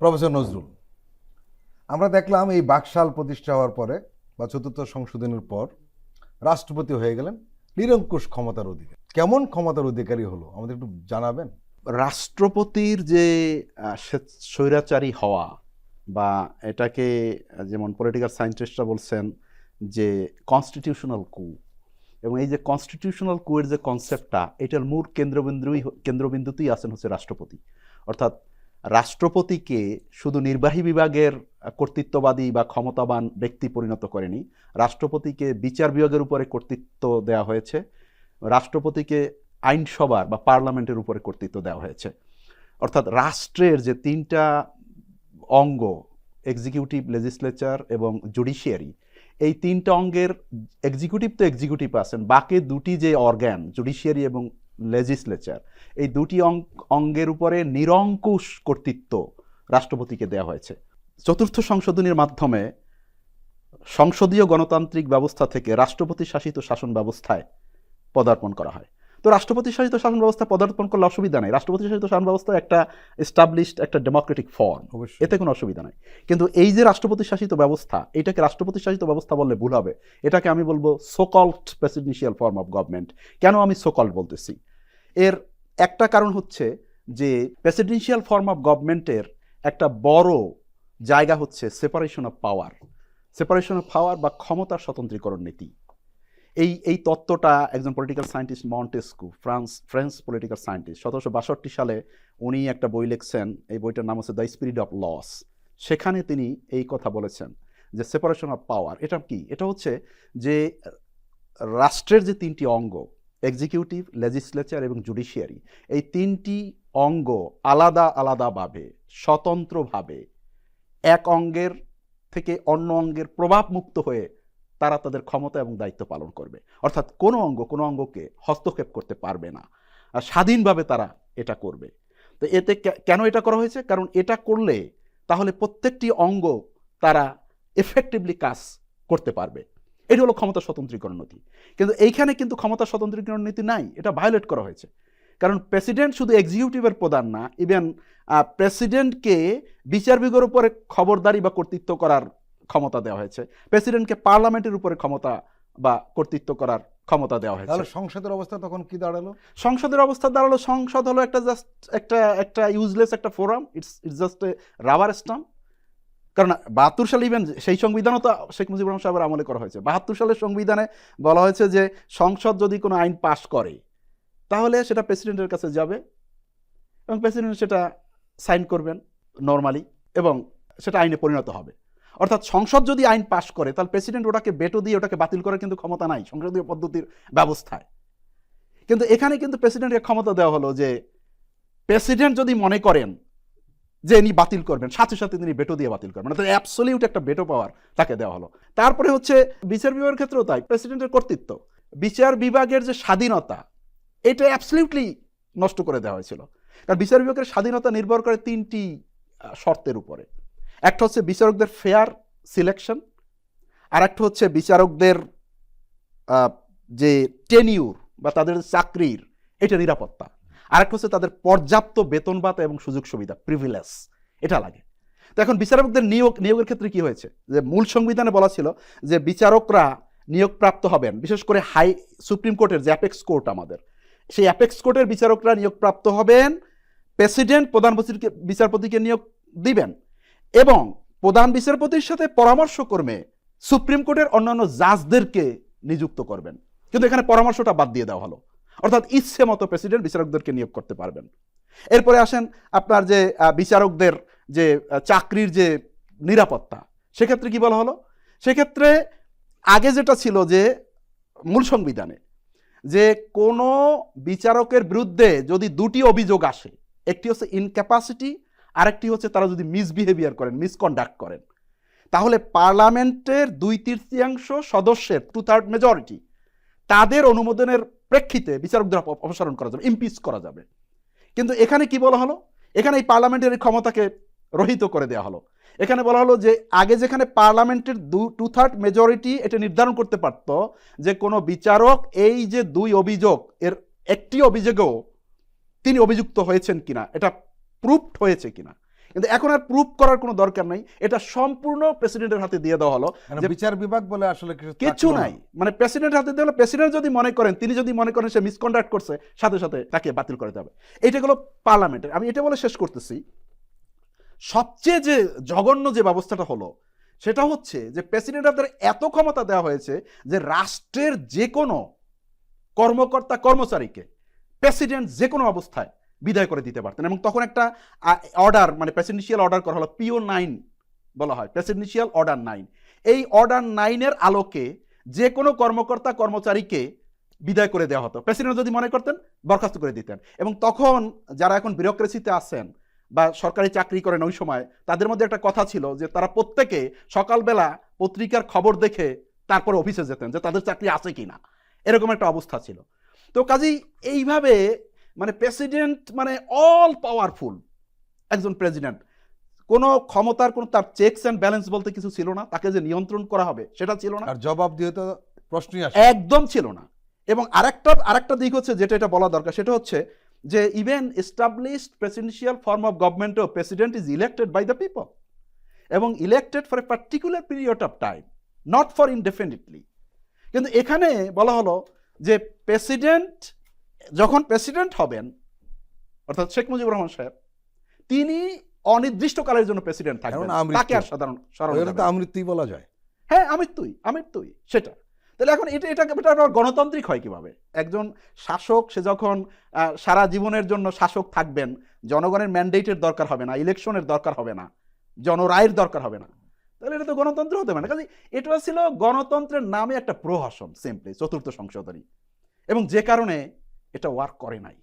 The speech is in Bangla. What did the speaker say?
প্রফেসর নজরুল, আমরা দেখলাম এই বাকশাল প্রতিষ্ঠা হওয়ার পরে বা চতুর্থ সংশোধনের পর রাষ্ট্রপতি হয়ে গেলেন নিরঙ্কুশ ক্ষমতার অধিকার। কেমন ক্ষমতার অধিকারী হলো, আমাদের একটু জানাবেন? রাষ্ট্রপতির যে স্বৈরাচারী হওয়া বা এটাকে, যেমন পলিটিক্যাল সায়েন্টিস্টরা বলছেন যে কনস্টিটিউশনাল কু এবং এই যে কনস্টিটিউশনাল কুয়ের যে কনসেপ্টটা এটার মূল কেন্দ্রবিন্দুই কেন্দ্রবিন্দুতেই আছেন হচ্ছে রাষ্ট্রপতি। অর্থাৎ রাষ্ট্রপতিকে শুধু নির্বাহী বিভাগের কর্তৃত্ববাদী বা ক্ষমতাবান ব্যক্তি পরিণত করেনি, রাষ্ট্রপতিকে বিচার বিভাগের উপরে কর্তৃত্ব দেওয়া হয়েছে, রাষ্ট্রপতিকে আইনসভার বা পার্লামেন্টের উপরে কর্তৃত্ব দেওয়া হয়েছে। অর্থাৎ রাষ্ট্রের যে তিনটা অঙ্গ এক্সিকিউটিভ লেজিসলেচার এবং জুডিশিয়ারি এই তিনটা অঙ্গের এক্সিকিউটিভ তো এক্সিকিউটিভ আছেন, বাকি দুটি যে অর্গ্যান জুডিশিয়ারি এবং লেজিসলেচার এই দুটি অঙ্গের উপরে নিরঙ্কুশ কর্তৃত্ব রাষ্ট্রপতিকে দেওয়া হয়েছে। চতুর্থ সংশোধনীর মাধ্যমে সংসদীয় গণতান্ত্রিক ব্যবস্থা থেকে রাষ্ট্রপতি শাসিত শাসন ব্যবস্থায় পদার্পণ করা হয়। তো রাষ্ট্রপতি শাসিত শাসন ব্যবস্থা পদার্পণ করলে অসুবিধা নেই। রাষ্ট্রপতি শাসিত শাসন ব্যবস্থা একটা এস্টাবলিশড একটা ডেমোক্রেটিক ফর্ম অবশ্যই। এতে কোনো অসুবিধা নাই। কিন্তু এই যে রাষ্ট্রপতি শাসিত ব্যবস্থা এটাকে রাষ্ট্রপতি শাসিত ব্যবস্থা বললে ভুল হবে। এটাকে আমি বলব so called presidential form of government কেন আমি সোকল্ড বলতেছি? এর একটা কারণ হচ্ছে যে প্রেসিডেন্সিয়াল ফর্ম অফ গভর্নমেন্টের একটা বড় জায়গা হচ্ছে separation of power separation of power বা ক্ষমতার স্বতন্ত্রীকরণ নীতি। এই এই তত্ত্বটা একজন political scientist Montesquieu France French political scientist সতেরোশো বাষট্টি সালে উনি একটা বই লিখছেন, এই বইটার নাম হচ্ছে দ্য স্পিরিট অফ লস সেখানে তিনি এই কথা বলেছেন যে সেপারেশন অফ পাওয়ার এটা কি? এটা হচ্ছে যে রাষ্ট্রের যে তিনটি অঙ্গ এক্সিকিউটিভ লেজিসলেচার এবং জুডিশিয়ারি এই তিনটি অঙ্গ আলাদা আলাদাভাবে স্বতন্ত্রভাবে এক অঙ্গের থেকে অন্য অঙ্গের প্রভাব মুক্ত হয়ে তারা তাদের ক্ষমতা এবং দায়িত্ব পালন করবে। অর্থাৎ কোনো অঙ্গ কোনো অঙ্গকে হস্তক্ষেপ করতে পারবে না। আর স্বাধীনভাবে তারা এটা করবে। তো এতে কেন এটা করা হয়েছে? কারণ এটা করলে তাহলে প্রত্যেকটি অঙ্গ তারা এফেক্টিভলি কাজ করতে পারবে। এটি হলো ক্ষমতা স্বতন্ত্রীকরণ নীতি। কিন্তু এইখানে কিন্তু ক্ষমতা স্বতন্ত্রীকরণ নীতি নাই এটা ভায়োলেট করা হয়েছে। কারণ প্রেসিডেন্ট শুধু এক্সিকিউটিভের প্রধান না ইভেন প্রেসিডেন্টকে বিচার বিভাগের উপরে খবরদারি বা কর্তৃত্ব করার ক্ষমতা দেওয়া হয়েছে। প্রেসিডেন্টকে পার্লামেন্টের উপরে ক্ষমতা বা কর্তৃত্ব করার ক্ষমতা দেওয়া হয়েছে। তাহলে সংসদের অবস্থা তখন কি দাঁড়াল? সংসদের অবস্থা দাঁড়াল সংসদ হলো একটা জাস্ট একটা একটা ইউজলেস একটা forum it's it's just a rubber stamp কারণ বাহাত্তর সালে ইভেন সেই সংবিধানও তো শেখ মুজিবুর রহমান সাহেবের আমলে করা হয়েছে। বাহাত্তর সালের সংবিধানে বলা হয়েছে যে সংসদ যদি কোনো আইন পাশ করে, তাহলে সেটা প্রেসিডেন্টের কাছে যাবে এবং প্রেসিডেন্ট সেটা সাইন করবেন নর্মালি এবং সেটা আইনে পরিণত হবে। অর্থাৎ সংসদ যদি আইন পাশ করে, তাহলে প্রেসিডেন্ট ওটাকে বেটো দিয়ে ওটাকে বাতিল করার কিন্তু ক্ষমতা নাই সংসদীয় পদ্ধতির ব্যবস্থায়। কিন্তু এখানে কিন্তু প্রেসিডেন্টকে ক্ষমতা দেওয়া হলো যে প্রেসিডেন্ট যদি মনে করেন যে ইনি বাতিল করবেন, সাথে সাথে তিনি বেটো দিয়ে বাতিল করবেন। অর্থাৎ অ্যাবসলিউট একটা বেটো পাওয়ার তাকে দেওয়া হলো। তারপরে হচ্ছে বিচার বিভাগের ক্ষেত্রেও তাই প্রেসিডেন্টের কর্তৃত্ব। বিচার বিভাগের যে স্বাধীনতা, এটা অ্যাবসলিউটলি নষ্ট করে দেওয়া হয়েছিল। কারণ বিচার বিভাগের স্বাধীনতা নির্ভর করে তিনটি শর্তের উপরে। একটা হচ্ছে বিচারকদের ফেয়ার সিলেকশন আর একটা হচ্ছে বিচারকদের যে টেনিউর বা তাদের চাকরির, এটা নিরাপত্তা। আর একটা হচ্ছে তাদের পর্যাপ্ত বেতন ভাতা এবং সুযোগ সুবিধা প্রিভিলেজ এটা লাগে। তো এখন বিচারকদের নিয়োগ, নিয়োগের ক্ষেত্রে কি হয়েছে? যে মূল সংবিধানে বলা ছিল যে বিচারকরা নিয়োগপ্রাপ্ত হবেন, বিশেষ করে হাই, সুপ্রিম কোর্টের যে অ্যাপেক্স কোর্ট আমাদের। সেই অ্যাপেক্স কোর্টের বিচারকরা নিয়োগপ্রাপ্ত হবেন প্রেসিডেন্ট প্রধান বিচারপতিকে নিয়োগ দিবেন এবং প্রধান বিচারপতির সাথে পরামর্শ কর্মে সুপ্রিম কোর্টের অন্যান্য জাজদেরকে নিযুক্ত করবেন। কিন্তু এখানে পরামর্শটা বাদ দিয়ে দেওয়া হলো। অর্থাৎ ইচ্ছে মতো প্রেসিডেন্ট বিচারকদেরকে নিয়োগ করতে পারবেন। এরপরে আসেন আপনার যে বিচারকদের যে চাকরির যে নিরাপত্তা, সেক্ষেত্রে কি বলা হলো? সেক্ষেত্রে আগে যেটা ছিল যে, মূল সংবিধানে যে কোনো বিচারকের বিরুদ্ধে যদি দুটি অভিযোগ আসে, একটি হচ্ছে ইনক্যাপাসিটি আরেকটি হচ্ছে তারা যদি মিসবিহেভিয়ার করেন মিসকন্ডাক্ট করেন, তাহলে পার্লামেন্টের দুই তৃতীয়াংশ সদস্যের টু থার্ড মেজরিটি তাদের অনুমোদনের প্রেক্ষিতে বিচারকদের অপ- অপসারণ করা যাবে ইমপিচ করা যাবে। কিন্তু এখানে কি বলা হলো? এখানে এই পার্লামেন্টের ক্ষমতাকে রহিত করে দেওয়া হলো। এখানে বলা হলো যে, আগে যেখানে পার্লামেন্টের দু টু থার্ড মেজরিটি এটা নির্ধারণ করতে পারত, যে কোনো বিচারক এই যে দুই অভিযোগ, এর একটি অভিযোগেও তিনি অভিযুক্ত হয়েছেন কিনা, এটা প্রুফড হয়েছে কিনা। কিন্তু এখন আর প্রুভ করার কোনো দরকার নাই। এটা সম্পূর্ণ প্রেসিডেন্টের হাতে দিয়ে দেওয়া হলো। মানে বিচার বিভাগ বলে আসলে কিছু। নাই। মানে প্রেসিডেন্ট হাতে দিলে প্রেসিডেন্ট যদি মনে করেন তিনি যদি মনে করেন সে মিসকন্ডাক্ট করছে সাথে সাথে তাকে বাতিল করে দেবে এটা হলো পার্লামেন্টের আমি এটা বলে শেষ করতেছি। সবচেয়ে যে জঘন্য যে ব্যবস্থাটা হলো সেটা হচ্ছে যে প্রেসিডেন্ট হাতের এত ক্ষমতা দেওয়া হয়েছে যে রাষ্ট্রের যে কোনো কর্মকর্তা কর্মচারীকে প্রেসিডেন্ট যে কোনো অবস্থায় বিদায় করে দিতে পারতেন। এবং তখন একটা অর্ডার মানে প্রেসিডেন্সিয়াল অর্ডার করা হলো পিও নাইন বলা হয় প্রেসিডেন্সিয়াল অর্ডার নাইন এই অর্ডার নাইনের আলোকে যে কোনো কর্মকর্তা, কর্মচারীকে বিদায় করে দেওয়া হতো। প্রেসিডেন্ট যদি মনে করতেন, বরখাস্ত করে দিতেন। এবং তখন যারা এখন বিউরোক্রেসিতে আছেন বা সরকারি চাকরি করেন ওই সময়, তাদের মধ্যে একটা কথা ছিল যে তারা প্রত্যেকে সকালবেলা পত্রিকার খবর দেখে তারপর অফিসে যেতেন যে তাদের চাকরি আছে কি না এরকম একটা অবস্থা ছিল। তো কাজেই এইভাবে মানে প্রেসিডেন্ট মানে অল পাওয়ারফুল একজন প্রেসিডেন্ট কোনো ক্ষমতার কোনো তার চেকস অ্যান্ড ব্যালেন্স বলতে কিছু ছিল না তাকে যে নিয়ন্ত্রণ করা হবে সেটা ছিল না। আর জবাব দিয়ে তো প্রশ্নই আসে। একদম ছিল না। এবং আরেকটা আরেকটা দিক হচ্ছে যেটা এটা বলা দরকার সেটা হচ্ছে যে even established presidential form of government president is elected by the people এবং elected for a particular period of time not for indefinitely কিন্তু এখানে বলা হলো যে প্রেসিডেন্ট যখন প্রেসিডেন্ট হবেন অর্থাৎ শেখ মুজিবুর রহমান সাহেব তিনি অনির্দিষ্টকালের জন্য প্রেসিডেন্ট থাকবেন। তাকে আর সাধারণ। আমৃত্যুই বলা যায়। হ্যাঁ আমির তুই সেটা। তাহলে এখন এটা এটা এটা গণতান্ত্রিক হয় কীভাবে? একজন শাসক সে যখন সারা জীবনের জন্য শাসক থাকবেন জনগণের ম্যান্ডেটের দরকার হবে না ইলেকশনের দরকার হবে না জনরায়ের দরকার হবে না। তাহলে এটা তো গণতন্ত্র হতে পারে না। কাজে এটা ছিল গণতন্ত্রের নামে একটা প্রহসন সিম্পলি চতুর্থ সংশোধনী। এবং যে কারণে এটা ওয়ার্ক করে নাই।